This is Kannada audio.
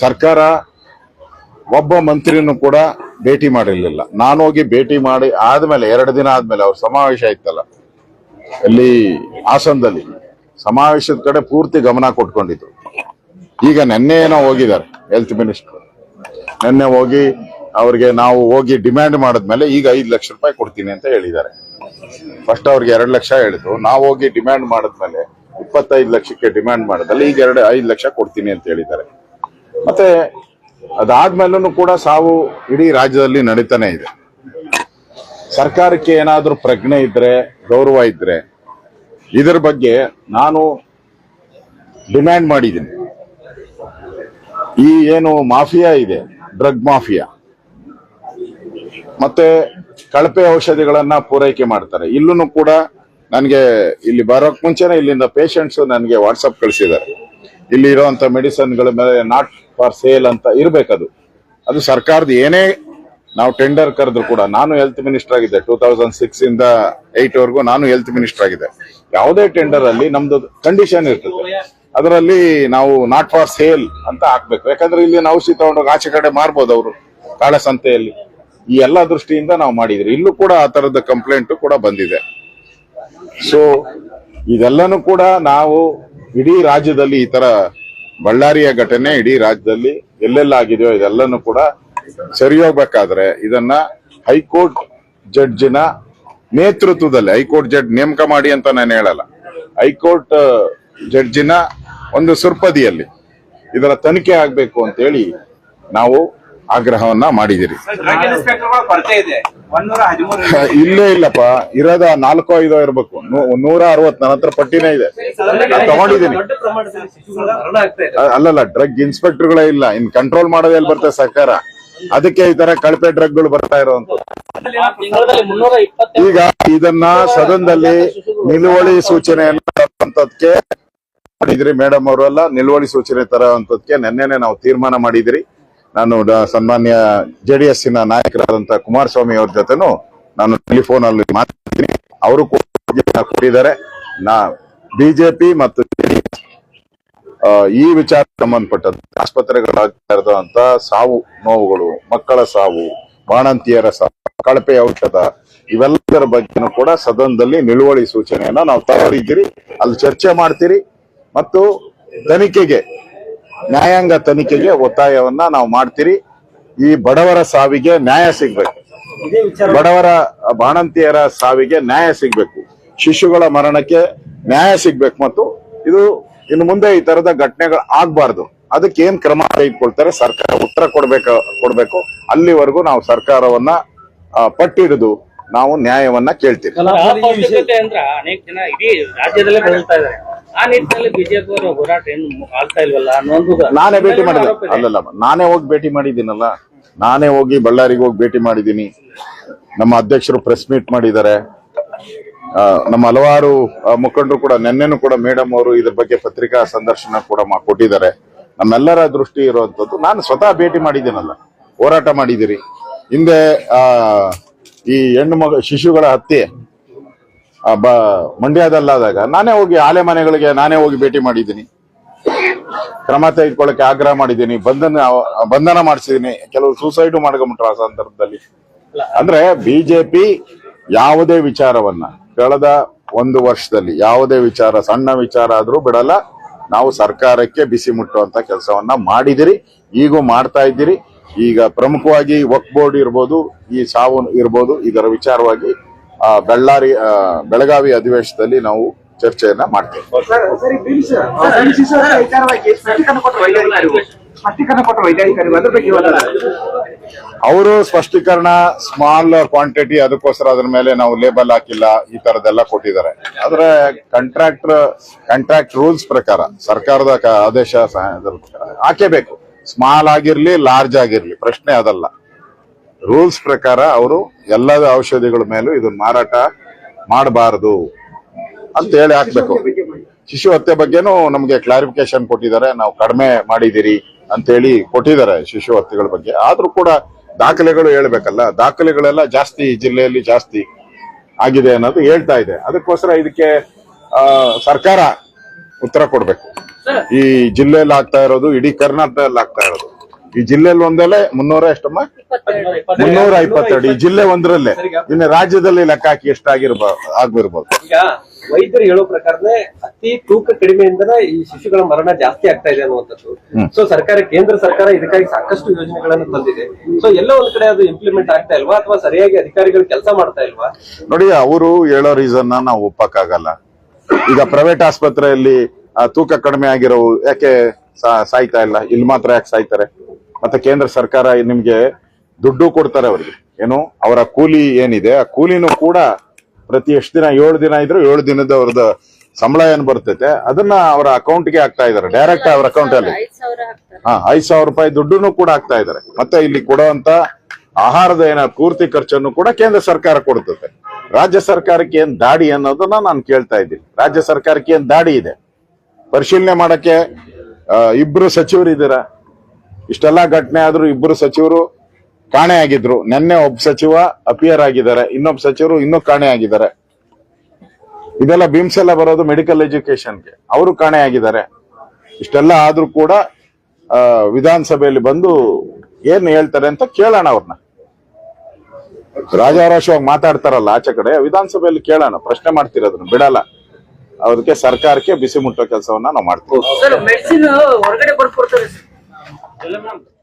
ಸರ್ಕಾರ ಒಬ್ಬ ಮಂತ್ರಿನೂ ಕೂಡ ಭೇಟಿ ಮಾಡಿರಲಿಲ್ಲ. ನಾನು ಹೋಗಿ ಭೇಟಿ ಮಾಡಿ ಆದ್ಮೇಲೆ, ಎರಡು ದಿನ ಆದ್ಮೇಲೆ ಅವ್ರ ಸಮಾವೇಶ ಇತ್ತಲ್ಲ, ಅಲ್ಲಿ ಹಾಸನದಲ್ಲಿ ಸಮಾವೇಶದ ಕಡೆ ಪೂರ್ತಿ ಗಮನ ಕೊಟ್ಕೊಂಡಿದ್ರು. ಈಗ ನಿನ್ನೆ ಏನೋ ಹೋಗಿದ್ದಾರೆ ಹೆಲ್ತ್ ಮಿನಿಸ್ಟರ್ ನಿನ್ನೆ ಹೋಗಿ ಅವ್ರಿಗೆ ನಾವು ಹೋಗಿ ಡಿಮ್ಯಾಂಡ್ ಮಾಡಿದ್ಮೇಲೆ ಈಗ ಐದು ಲಕ್ಷ ರೂಪಾಯಿ ಕೊಡ್ತೀನಿ ಅಂತ ಹೇಳಿದ್ದಾರೆ. ಫಸ್ಟ್ ಅವ್ರಿಗೆ ಎರಡು ಲಕ್ಷ ಹೇಳಿದ್ರು, ನಾವು ಹೋಗಿ ಡಿಮ್ಯಾಂಡ್ ಮಾಡಿದ್ಮೇಲೆ ಇಪ್ಪತ್ತೈದು ಲಕ್ಷಕ್ಕೆ ಡಿಮ್ಯಾಂಡ್ ಮಾಡಿದ್ಮೇಲೆ ಈಗ ಎರಡು, ಐದು ಲಕ್ಷ ಕೊಡ್ತೀನಿ ಅಂತ ಹೇಳಿದ್ದಾರೆ. ಮತ್ತೆ ಅದಾದ್ಮೇಲೂ ಕೂಡ ಸಾವು ಇಡೀ ರಾಜ್ಯದಲ್ಲಿ ನಡೀತಾನೆ ಇದೆ. ಸರ್ಕಾರಕ್ಕೆ ಏನಾದರೂ ಪ್ರಜ್ಞೆ ಇದ್ರೆ, ಗೌರವ ಇದ್ರೆ, ಇದರ ಬಗ್ಗೆ ನಾನು ಡಿಮ್ಯಾಂಡ್ ಮಾಡಿದ್ದೀನಿ. ಈ ಏನು ಮಾಫಿಯಾ ಇದೆ, ಡ್ರಗ್ ಮಾಫಿಯಾ. ಮತ್ತೆ ಕಳಪೆ ಔಷಧಿಗಳನ್ನ ಪೂರೈಕೆ ಮಾಡ್ತಾರೆ. ಇಲ್ಲೂ ಕೂಡ ನನಗೆ ಇಲ್ಲಿ ಬರೋಕ್ ಮುಂಚೆನೆ ಇಲ್ಲಿಂದ ಪೇಷಂಟ್ಸ್ ನನಗೆ ವಾಟ್ಸಪ್ ಕಳಿಸಿದ್ದಾರೆ. ಇಲ್ಲಿ ಇರುವಂತ ಮೆಡಿಸನ್ಗಳ ಮೇಲೆ ನಾಟ್ ಫಾರ್ ಸೇಲ್ ಅಂತ ಇರಬೇಕದು. ಅದು ಸರ್ಕಾರದ ಏನೇ ನಾವು ಟೆಂಡರ್ ಕರೆದ್ರು ಕೂಡ ನಾನು ಹೆಲ್ತ್ ಮಿನಿಸ್ಟರ್ ಆಗಿದ್ದೆ. ಟೂ ತೌಸಂಡ್ ಸಿಕ್ಸ್ ಇಂದ ಏಟ್ ವರೆಗೂ ನಾನು ಹೆಲ್ತ್ ಮಿನಿಸ್ಟರ್ ಆಗಿದ್ದೆ. ಯಾವುದೇ ಟೆಂಡರ್ ಅಲ್ಲಿ ನಮ್ದು ಕಂಡೀಷನ್ ಇರ್ತದೆ. ಅದರಲ್ಲಿ ನಾವು ನಾಟ್ ಫಾರ್ ಸೇಲ್ ಅಂತ ಹಾಕ್ಬೇಕು. ಯಾಕಂದ್ರೆ ಇಲ್ಲಿ ಔಷಧಿ ತಗೊಂಡೋಗಿ ಆಚೆ ಕಡೆ ಮಾರ್ಬೋದು ಅವರು ಕಾಳಸಂತೆಯಲ್ಲಿ ಈ ಎಲ್ಲ ದೃಷ್ಟಿಯಿಂದ ನಾವು ಮಾಡಿದ್ರಿ. ಇಲ್ಲೂ ಕೂಡ ಆ ತರದ ಕಂಪ್ಲೇಂಟ್ ಕೂಡ ಬಂದಿದೆ. ಸೊ ಇದೆಲ್ಲನೂ ಕೂಡ ನಾವು ಇಡೀ ರಾಜ್ಯದಲ್ಲಿ ಈ ತರ ಬಳ್ಳಾರಿಯ ಘಟನೆ ಇಡೀ ರಾಜ್ಯದಲ್ಲಿ ಎಲ್ಲೆಲ್ಲ ಆಗಿದೆಯೋ ಇದೆಲ್ಲನೂ ಕೂಡ ಸರಿ ಹೋಗ್ಬೇಕಾದ್ರೆ ಇದನ್ನ ಹೈಕೋರ್ಟ್ ಜಡ್ಜಿನ ನೇತೃತ್ವದಲ್ಲಿ, ಹೈಕೋರ್ಟ್ ಜಡ್ಜ್ ನೇಮಕ ಮಾಡಿ ಅಂತ ನಾನು ಹೇಳಲ್ಲ. ಹೈಕೋರ್ಟ್ ಜಡ್ಜಿನ ಒಂದು ಸುರ್ಪದಿಯಲ್ಲಿ ಇದರ ತನಿಖೆ ಆಗ್ಬೇಕು ಅಂತ ಹೇಳಿ ನಾವು ಆಗ್ರಹವನ್ನ ಮಾಡಿದಿರಿ ಇಲ್ಲೇ ಇಲ್ಲಪ್ಪ ಇರೋದ ನಾಲ್ಕೋ ಐದೋ ಇರ್ಬೇಕು. ನೂರ ಅರವತ್ ನನ್ನ ಹತ್ರ ಪಟ್ಟಿನೇ ಇದೆ. ನಾನ್ ತಗೊಂಡಿದ್ದೀನಿ. ಅಲ್ಲಲ್ಲ ಡ್ರಗ್ ಇನ್ಸ್ಪೆಕ್ಟರ್ಗಳೇ ಇಲ್ಲ. ಇನ್ ಕಂಟ್ರೋಲ್ ಮಾಡೋದೇ ಎಲ್ಲಿ ಬರ್ತದೆ ಸರ್ಕಾರ? ಅದಕ್ಕೆ ಈ ತರ ಕಳಪೆ ಡ್ರಗ್ಗಳು ಬರ್ತಾ ಇರುವಂತ ತಿಂಗಳಲ್ಲಿ ಮುನ್ನೂರ ಇಪ್ಪತ್ತೈದು ಈಗ ಇದನ್ನ ಸದನದಲ್ಲಿ ನಿಲುವಳಿ ಸೂಚನೆ ತರುವಂತದ್ಕೆ ಮಾಡಿದ್ರಿ ಮೇಡಮ್ ಅವರೆಲ್ಲ ನಿಲುವಳಿ ಸೂಚನೆ ತರುವಂತದ್ಕೆ ನಿನ್ನೆನೆ ನಾವು ತೀರ್ಮಾನ ಮಾಡಿದಿರಿ. ನಾನು ಸನ್ಮಾನ್ಯ ಡಿ ನ ನಾಯಕರಾದಂತಹ ಕುಮಾರಸ್ವಾಮಿ ಅವ್ರ ಜೊತೆನೂ ನಾನು ಟೆಲಿಫೋನ್ ಅಲ್ಲಿ ಮಾತಾಡ್ತೀನಿ. ಅವರು ಕೊಟ್ಟಿದ್ದಾರೆ ನಾ ಬಿಜೆಪಿ ಮತ್ತು ಈ ವಿಚಾರ ಸಂಬಂಧಪಟ್ಟಂತೆ ಆಸ್ಪತ್ರೆಗಳ ಸಾವು ನೋವುಗಳು, ಮಕ್ಕಳ ಸಾವು, ಬಾಣಂತಿಯರ ಸಾವು, ಕಳಪೆ ಔಷಧ, ಇವೆಲ್ಲದರ ಬಗ್ಗೆನೂ ಕೂಡ ಸದನದಲ್ಲಿ ನಿಲುವಳಿ ಸೂಚನೆಯನ್ನ ನಾವು ತಗೊಂಡಿದ್ದೀರಿ ಅಲ್ಲಿ ಚರ್ಚೆ ಮಾಡ್ತೀರಿ. ಮತ್ತು ತನಿಖೆಗೆ ನ್ಯಾಯಾಂಗ ತನಿಖೆಗೆ ಒತ್ತಾಯವನ್ನ ನಾವು ಮಾಡ್ತೀರಿ. ಈ ಬಡವರ ಸಾವಿಗೆ ನ್ಯಾಯ ಸಿಗ್ಬೇಕು. ಬಡವರ ಬಾಣಂತಿಯರ ಸಾವಿಗೆ ನ್ಯಾಯ ಸಿಗ್ಬೇಕು. ಶಿಶುಗಳ ಮರಣಕ್ಕೆ ನ್ಯಾಯ ಸಿಗ್ಬೇಕು ಮತ್ತು ಇದು ಇನ್ನು ಮುಂದೆ ಈ ತರದ ಘಟನೆಗಳು ಆಗ್ಬಾರ್ದು. ಅದಕ್ಕೆ ಏನ್ ಕ್ರಮ ತೆಗೆದುಕೊಳ್ತಾರೆ? ಸರ್ಕಾರ ಉತ್ತರ ಕೊಡ್ಬೇಕು ಕೊಡ್ಬೇಕು. ಅಲ್ಲಿವರೆಗೂ ನಾವು ಸರ್ಕಾರವನ್ನ ಪಟ್ಟಿಡಿದು ನಾವು ನ್ಯಾಯವನ್ನ ಕೇಳ್ತೀವಿ. ಆ ನಿಟ್ಟಿನಲ್ಲಿ ಬಿಜೆಪಿ ಅವರ ಹೋರಾಟ ಏನು ಇಲ್ವಲ್ಲ ನಾನೇ ಭೇಟಿ ಮಾಡಿದೆ. ಅಲ್ಲಲ್ಲ ನಾನೇ ಹೋಗಿ ಭೇಟಿ ಮಾಡಿದ್ದೀನಲ್ಲ. ನಾನೇ ಹೋಗಿ ಬಳ್ಳಾರಿಗೆ ಹೋಗಿ ಭೇಟಿ ಮಾಡಿದ್ದೀನಿ. ನಮ್ಮ ಅಧ್ಯಕ್ಷರು ಪ್ರೆಸ್ ಮೀಟ್ ಮಾಡಿದ್ದಾರೆ. ನಮ್ಮ ಹಲವಾರು ಮುಖಂಡರು ಕೂಡ ನಿನ್ನೆನೂ ಕೂಡ ಮೇಡಮ್ ಅವರು ಇದ್ರ ಬಗ್ಗೆ ಪತ್ರಿಕಾ ಸಂದರ್ಶನ ಕೂಡ ಕೊಟ್ಟಿದ್ದಾರೆ. ನಮ್ಮೆಲ್ಲರ ದೃಷ್ಟಿ ಇರುವಂತದ್ದು ನಾನು ಸ್ವತಃ ಭೇಟಿ ಮಾಡಿದ್ದೀನಲ್ಲ. ಹೋರಾಟ ಮಾಡಿದ್ದೀರಿ. ಹಿಂದೆ ಆ ಈ ಹೆಣ್ಣು ಮಗ ಶಿಶುಗಳ ಹತ್ಯೆ ಬ, ಮಂಡ್ಯದಲ್ಲಾದಾಗ ನಾನೇ ಹೋಗಿ ಆಲೆ ಮನೆಗಳಿಗೆ ನಾನೇ ಹೋಗಿ ಭೇಟಿ ಮಾಡಿದ್ದೀನಿ. ಕ್ರಮ ತೆಗೆದುಕೊಳ್ಳಕ್ಕೆ ಆಗ್ರಹ ಮಾಡಿದ್ದೀನಿ. ಬಂಧನ ಬಂಧನ ಮಾಡಿಸಿದ್ದೀನಿ. ಕೆಲವು ಸೂಸೈಡ್ ಮಾಡ್ಕೊಂಬಿಟ್ರು ಆ ಸಂದರ್ಭದಲ್ಲಿ. ಅಂದ್ರೆ ಬಿಜೆಪಿ ಯಾವುದೇ ವಿಚಾರವನ್ನ ಕಳೆದ ಒಂದು ವರ್ಷದಲ್ಲಿ ಯಾವುದೇ ವಿಚಾರ, ಸಣ್ಣ ವಿಚಾರ ಆದ್ರೂ ಬಿಡಲ್ಲ. ನಾವು ಸರ್ಕಾರಕ್ಕೆ ಬಿಸಿ ಮುಟ್ಟುವಂತ ಕೆಲಸವನ್ನ ಮಾಡಿದಿರಿ. ಈಗೂ ಮಾಡ್ತಾ ಇದ್ದೀರಿ. ಈಗ ಪ್ರಮುಖವಾಗಿ ವಕ್ ಬೋರ್ಡ್ ಇರ್ಬೋದು, ಈ ಸಾವು ಇರ್ಬೋದು, ಇದರ ವಿಚಾರವಾಗಿ ಬಳ್ಳಾರಿ ಬೆಳಗಾವಿ ಅಧಿವೇಶನದಲ್ಲಿ ನಾವು ಚರ್ಚೆಯನ್ನ ಮಾಡ್ತೇವೆ. ಅವರು ಸ್ಪಷ್ಟೀಕರಣ ಸ್ಮಾಲ್ ಕ್ವಾಂಟಿಟಿ ಅದಕ್ಕೋಸ್ಕರ ಅದ್ರ ಮೇಲೆ ನಾವು ಲೇಬಲ್ ಹಾಕಿಲ್ಲ ಈ ತರದೆಲ್ಲ ಕೊಟ್ಟಿದ್ದಾರೆ. ಆದ್ರೆ ಕಾಂಟ್ರಾಕ್ಟರ್ ಕಾಂಟ್ರಾಕ್ಟ್ ರೂಲ್ಸ್ ಪ್ರಕಾರ ಸರ್ಕಾರದ ಆದೇಶ ಹಾಕೇಬೇಕು. ಸ್ಮಾಲ್ ಆಗಿರ್ಲಿ ಲಾರ್ಜ್ ಆಗಿರ್ಲಿ ಪ್ರಶ್ನೆ ಅದಲ್ಲ. ರೂಲ್ಸ್ ಪ್ರಕಾರ ಅವರು ಎಲ್ಲ ಔಷಧಿಗಳ ಮೇಲೂ ಇದನ್ನ ಮಾರಾಟ ಮಾಡಬಾರದು ಅಂತ ಹೇಳಿ ಹಾಕ್ಬೇಕು. ಶಿಶು ಹತ್ಯೆ ಬಗ್ಗೆನೂ ನಮಗೆ ಕ್ಲಾರಿಫಿಕೇಶನ್ ಕೊಟ್ಟಿದ್ದಾರೆ. ನಾವು ಕಡಿಮೆ ಮಾಡಿದಿರಿ ಅಂತೇಳಿ ಕೊಟ್ಟಿದ್ದಾರೆ ಶಿಶು ಹತ್ಯೆಗಳ ಬಗ್ಗೆ. ಆದ್ರೂ ಕೂಡ ದಾಖಲೆಗಳು ಹೇಳ್ಬೇಕಲ್ಲ ದಾಖಲೆಗಳೆಲ್ಲ ಜಾಸ್ತಿ ಜಿಲ್ಲೆಯಲ್ಲಿ ಜಾಸ್ತಿ ಆಗಿದೆ ಅನ್ನೋದು ಹೇಳ್ತಾ ಇದೆ. ಅದಕ್ಕೋಸ್ಕರ ಇದಕ್ಕೆ ಸರ್ಕಾರ ಉತ್ತರ ಕೊಡಬೇಕು. ಈ ಜಿಲ್ಲೆಯಲ್ಲಿ ಆಗ್ತಾ ಇರೋದು ಇಡೀ ಕರ್ನಾಟಕದಲ್ಲಿ ಆಗ್ತಾ ಇರೋದು. ಈ ಜಿಲ್ಲೆಯಲ್ಲಿ ಒಂದಲ್ಲೇ ಮುನ್ನೂರ ಎಷ್ಟಮ್ಮ? ಮುನ್ನೂರ ಇಪ್ಪತ್ತೆರಡು. ಈ ಜಿಲ್ಲೆ ಒಂದರಲ್ಲೇ. ಇನ್ನು ರಾಜ್ಯದಲ್ಲಿ ಲೆಕ್ಕ ಹಾಕಿ ಎಷ್ಟಾಗಿರ್ಬೋದು ಆಗ್ಬಿರ್ಬೋದು ಈಗ ವೈದ್ಯರು ಹೇಳೋ ಪ್ರಕಾರನೇ ಅತಿ ತೂಕ ಕಡಿಮೆಯಿಂದನೇ ಈ ಶಿಶುಗಳ ಮರಣ ಜಾಸ್ತಿ ಆಗ್ತಾ ಇದೆ ಅನ್ನುವಂಥದ್ದು. ಸೊ ಸರ್ಕಾರ ಕೇಂದ್ರ ಸರ್ಕಾರ ಇದಕ್ಕಾಗಿ ಸಾಕಷ್ಟು ಯೋಜನೆಗಳನ್ನು ತಂದಿದೆ. ಸೊ ಎಲ್ಲ ಒಂದ್ ಕಡೆ ಅದು ಇಂಪ್ಲಿಮೆಂಟ್ ಆಗ್ತಾ ಇಲ್ವಾ? ಅಥವಾ ಸರಿಯಾಗಿ ಅಧಿಕಾರಿಗಳು ಕೆಲಸ ಮಾಡ್ತಾ ಇಲ್ವಾ? ನೋಡಿ ಅವರು ಹೇಳೋ ರೀಸನ್ ನಾವು ಒಪ್ಪಕ್ಕಾಗಲ್ಲ. ಈಗ ಪ್ರೈವೇಟ್ ಆಸ್ಪತ್ರೆಯಲ್ಲಿ ಆ, ತೂಕ ಕಡಿಮೆ ಆಗಿರೋ ಯಾಕೆ ಸಾ- ಸಾಯ್ತಾ ಇಲ್ಲ? ಇಲ್ಲಿ ಮಾತ್ರ ಯಾಕೆ ಸಾಯ್ತಾರೆ? ಮತ್ತೆ ಕೇಂದ್ರ ಸರ್ಕಾರ ನಿಮ್ಗೆ ದುಡ್ಡು ಕೊಡ್ತಾರೆ ಅವ್ರಿಗೆ. ಏನು? ಅವರ ಕೂಲಿ ಏನಿದೆ ಆ ಕೂಲಿನೂ ಕೂಡ ಪ್ರತಿ ಎಷ್ಟು ದಿನ ಏಳು ದಿನ ಇದ್ರು ಏಳು ದಿನದ ಅವ್ರದ್ದು ಸಂಬಳ ಏನ್ ಬರ್ತೈತೆ ಅದನ್ನ ಅವರ ಅಕೌಂಟ್ಗೆ ಹಾಕ್ತಾ ಇದಾರೆ ಡೈರೆಕ್ಟ್ ಅವ್ರ ಅಕೌಂಟ್ ಅಲ್ಲಿ ಹಾ ಐದ್ ಸಾವಿರ ರೂಪಾಯಿ ದುಡ್ಡನ್ನು ಕೂಡ ಹಾಕ್ತಾ ಇದಾರೆ ಮತ್ತೆ ಇಲ್ಲಿ ಕೊಡುವಂತ ಆಹಾರದ ಏನ ಪೂರ್ತಿ ಖರ್ಚನ್ನು ಕೂಡ ಕೇಂದ್ರ ಸರ್ಕಾರ ಕೊಡ್ತದೆ ರಾಜ್ಯ ಸರ್ಕಾರಕ್ಕೆ ಏನ್ ದಾಡಿ ಅನ್ನೋದನ್ನ ನಾನು ಕೇಳ್ತಾ ಇದ್ದೀನಿ. ರಾಜ್ಯ ಸರ್ಕಾರಕ್ಕೆ ಏನ್ ದಾಡಿ ಇದೆ? ಪರಿಶೀಲನೆ ಮಾಡಕ್ಕೆ ಇಬ್ರು ಸಚಿವರು ಇದ್ದೀರಾ ಇಷ್ಟೆಲ್ಲಾ ಘಟನೆ ಆದ್ರೂ ಇಬ್ರು ಸಚಿವರು ಕಾಣೆ ಆಗಿದ್ರು. ನಿನ್ನೆ ಒಬ್ಬ ಸಚಿವ ಅಪಿಯರ್ ಆಗಿದ್ದಾರೆ. ಇನ್ನೊಬ್ಬ ಸಚಿವರು ಇನ್ನೂ ಕಾಣೆ ಆಗಿದ್ದಾರೆ. ಇದೆಲ್ಲ ಬಿಮ್ಸ್ ಬರೋದು ಮೆಡಿಕಲ್ ಎಜುಕೇಶನ್ಗೆ ಅವರು ಕಾಣೆ ಆಗಿದ್ದಾರೆ. ಇಷ್ಟೆಲ್ಲ ಆದ್ರೂ ಕೂಡ ವಿಧಾನಸಭೆಯಲ್ಲಿ ಬಂದು ಏನ್ ಹೇಳ್ತಾರೆ ಅಂತ ಕೇಳೋಣ ಅವ್ರನ್ನ ರಾಜಾರಾಶವಾಗಿ ಮಾತಾಡ್ತಾರಲ್ಲ ಆಚೆ ಕಡೆ, ವಿಧಾನಸಭೆಯಲ್ಲಿ ಕೇಳೋಣ. ಪ್ರಶ್ನೆ ಮಾಡ್ತಿರೋದನ್ನ ಬಿಡಲ್ಲ. ಅದಕ್ಕೆ ಸರ್ಕಾರಕ್ಕೆ ಬಿಸಿ ಮುಟ್ಟೋ ಕೆಲಸವನ್ನ ನಾವು ಮಾಡ್ತೀವಿ. ಸರ್